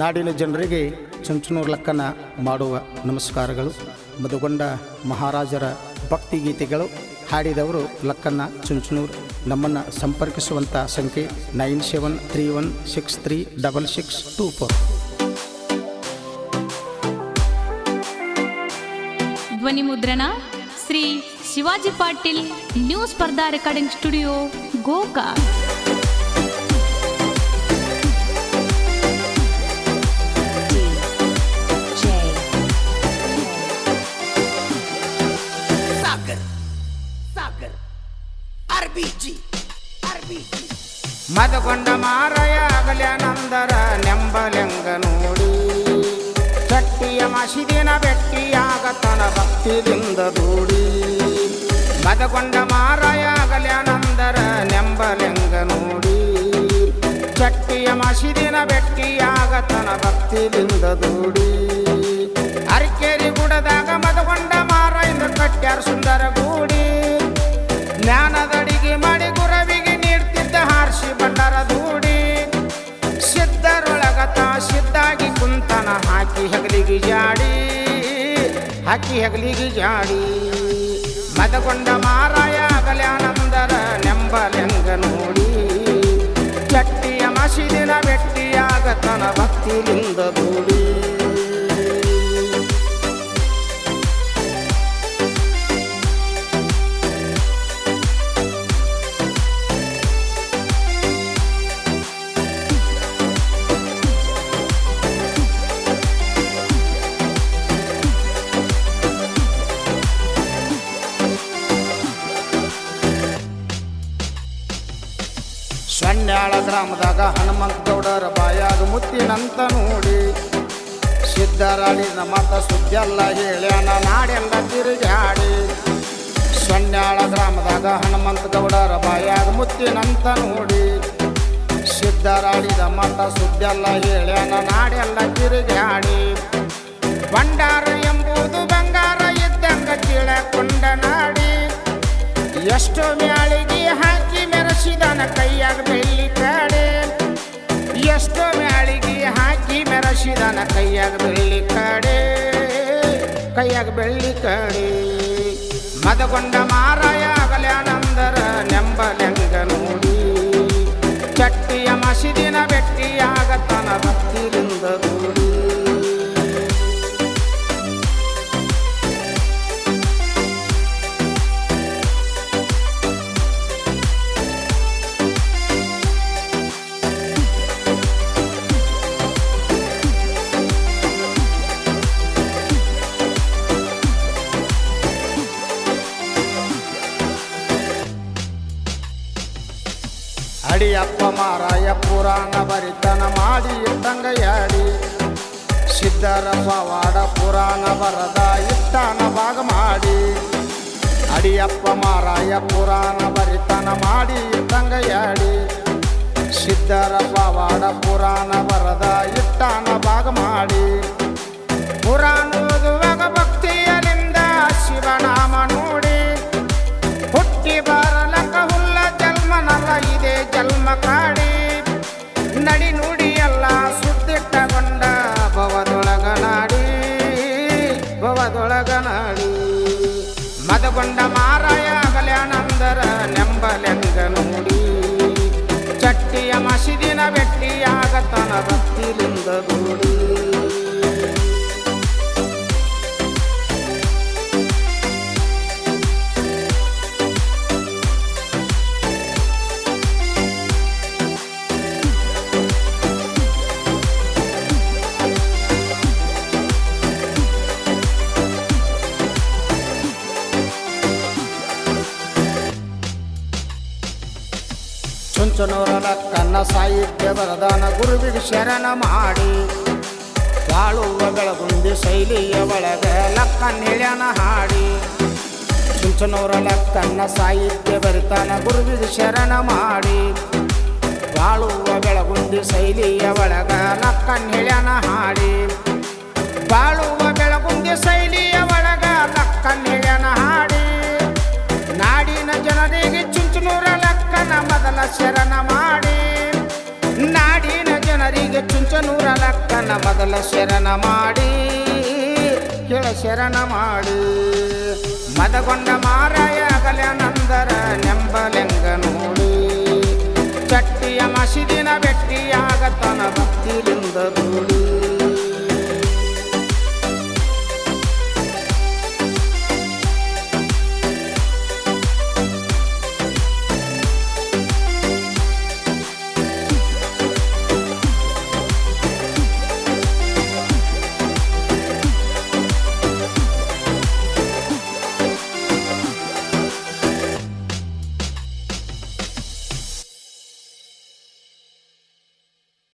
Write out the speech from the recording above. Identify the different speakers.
Speaker 1: ನಾಡಿನ ಜನರಿಗೆ ಚುಂಚನೂರು ಲಕ್ಕನ ಮಾಡುವ ನಮಸ್ಕಾರಗಳು. ಮಧುಗೊಂಡ ಮಹಾರಾಜರ ಭಕ್ತಿ ಗೀತೆಗಳು ಹಾಡಿದವರು ಲಕ್ಕನ್ನ ಚುಂಚನೂರು. ನಮ್ಮನ್ನು ಸಂಪರ್ಕಿಸುವಂಥ ಸಂಖ್ಯೆ nine seven three one six three double six two four.
Speaker 2: ಧ್ವನಿ ಮುದ್ರಣ Shri Shivaji Patil new Spardha recording studio ಗೋಕಾ
Speaker 3: ಅರ್ಬಿಜಿ ಅರ್ಬಿಜಿ
Speaker 1: ಮದಗೊಂಡ ಮಾರಯ ನಂದರ ನೆಂಬಲೆಂಗ ನೋಡಿ. ಚಟ್ಟಿಯ ಮಸಿದಿನ ಬೆಟ್ಟಿಯಾಗತನ ಭಕ್ತಿದಿಂದ ದೂಡಿ ಮದಗೊಂಡ ಮಾರಯ ನಂದರ ನೆಂಬಲೆಂಗ ನೋಡಿ. ಚಟ್ಟಿಯ ಮಸಿದಿನ ಬೆಟ್ಟಿಯಾಗತನ ಭಕ್ತಿದಿಂದ ದೂಡಿ ಕುಂತನ ಹಾಕಿ ಹೆಗಲಿಗೆ ಜಾಡಿ, ಹಕ್ಕಿ ಹೆಗಲಿಗೆ ಜಾಡಿ. ಮದಗೊಂಡ ಮಾರಾಯ ಅಗಲ್ಯಾನಂದರ ನೆಂಬಲೆಂಗ ನೋಡಿ. ಚಟ್ಟಿಯ ಮಸೀದಿನ ಬೆಟ್ಟಿಯಾಗತನ ಭಕ್ತಿಯಿಂದ ದೂಡಿ ಸೊನ್ಯಾಳ ಗ್ರಾಮದಾಗ ಹನುಮಂತ ಗೌಡರ ಬಾಯಾಗ ಮುತ್ತಿನಂತ ನೋಡಿ. ಸಿದ್ದರಾಳಿನ ಸುದ್ದಿ ಸುದ್ದೆಲ್ಲ ಹೇಳ್ಯಾನ ನಾಡೆಲ್ಲ ತಿರುಗಾಡಿ. ಸೊನ್ಯಾಳ ಗ್ರಾಮದಾಗ ಹನುಮಂತ ಗೌಡರ ಬಾಯಾಗ ಮುತ್ತಿನಂತ ನೋಡಿ. ಸಿದ್ದರಾಳಿದ ಸುದ್ದಿ ಸುದ್ದೆಲ್ಲ ಹೇಳ್ಯಾನ ನಾಡೆಲ್ಲ ತಿರುಗಾಡಿ. ಬಂಡಾರ ಎಂಬುದು ಬಂಗಾರ ಇದ್ದಂಗ ತಿಳಕೊಂಡ ನಾಡಿ. ಎಷ್ಟು ಮ್ಯಾಳಿಗೆ ಮೆರೆಸಿದನ ಕೈಯಾಗ ಬೆಳ್ಳಿ ಕಡೆ ಎಷ್ಟೋ ಮ್ಯಾಳಿಗೆ ಹಾಕಿ ಮೆರೆಸಿದನ ಕೈಯಾಗ ಬೆಳ್ಳಿ ಕಡೆ ಕೈಯಾಗ ಬೆಳ್ಳಿ ಕಾಡೆ ಮದಗೊಂಡ ಮಾರಾಯ ಅಗಲ್ಯಾನಂದರ ನೆಂಬಲೆಂಗ ಅಡಿಯಪ್ಪ ಮಾರಾಯ ಪುರಾಣ ಬರಿತನ ಮಾಡಿ ಇಟ್ಟಂಗಯಾಡಿ ಸಿದ್ಧರ ಪವಾಡ ಪುರಾಣ ಬರದ ಇಟ್ಟನ ಭಾಗ ಮಾಡಿ ಅಡಿಯಪ್ಪ ಮಾರಾಯ ಪುರಾಣ ಬರಿತನ ಮಾಡಿ ಇಟ್ಟಂಗಯಾಡಿ ಸಿದ್ಧರ ಪವಾಡ ಪುರಾಣ ಬರದ ಇಟ್ಟನ ಭಾಗ ಮಾಡಿ ಪುರಾಣ ಬೆಟ್ಟಿಯಾಗತನ ಚುಂಚನೂರನ ಕನ್ನ ಸಾಹಿತ್ಯ ಬರದಾನ ಗುರುವಿಗೆ ಶರಣ ಮಾಡಿ. ಬಾಳುವ ಬೆಳಗುಂದಿ ಶೈಲಿಯ ಒಳಗ ಲಕ್ಕನ್ ನಿಳನ ಹಾಡಿ. ಚುಂಚನೂರ ಲಕ್ಕನ್ನ ಸಾಹಿತ್ಯ ಬರಿತಾನ ಗುರುವಿಗೆ ಶರಣ ಮಾಡಿ. ಬಾಳುವ ಬೆಳಗುಂದಿ ಶೈಲಿಯ ಒಳಗ ಲಕ್ಕನ್ ನಿಳನ ಹಾಡಿ. ಬಾಳುವ ಬೆಳಗುಂದಿ ಶೈಲಿಯ ಒಳಗ ಲಕ್ಕನ್ ನಿಳನ ಹಾಡಿ. ನಾಡಿನ ಜನರಿಗೆ ಚುಂಚನೂರ ಲಕ್ಕನ ಮೊದಲ ಶರಣ ಶರಣ ಮೊದಲ ಶರಣ ಮಾಡಿ ಕೇಳ ಶರಣ ಮಾಡಿ. ಮದಗೊಂಡ ಮಾರಾಯ ಅಗಲನಂದರ ನೆಂಬಲೆಂಗ ನೋಡಿ. ಚಟ್ಟಿಯ ಮಸಿದಿನ ಬೆಟ್ಟಿಯಾಗತನ ಭಕ್ತಿಯಿಂದ ದೂಡಿ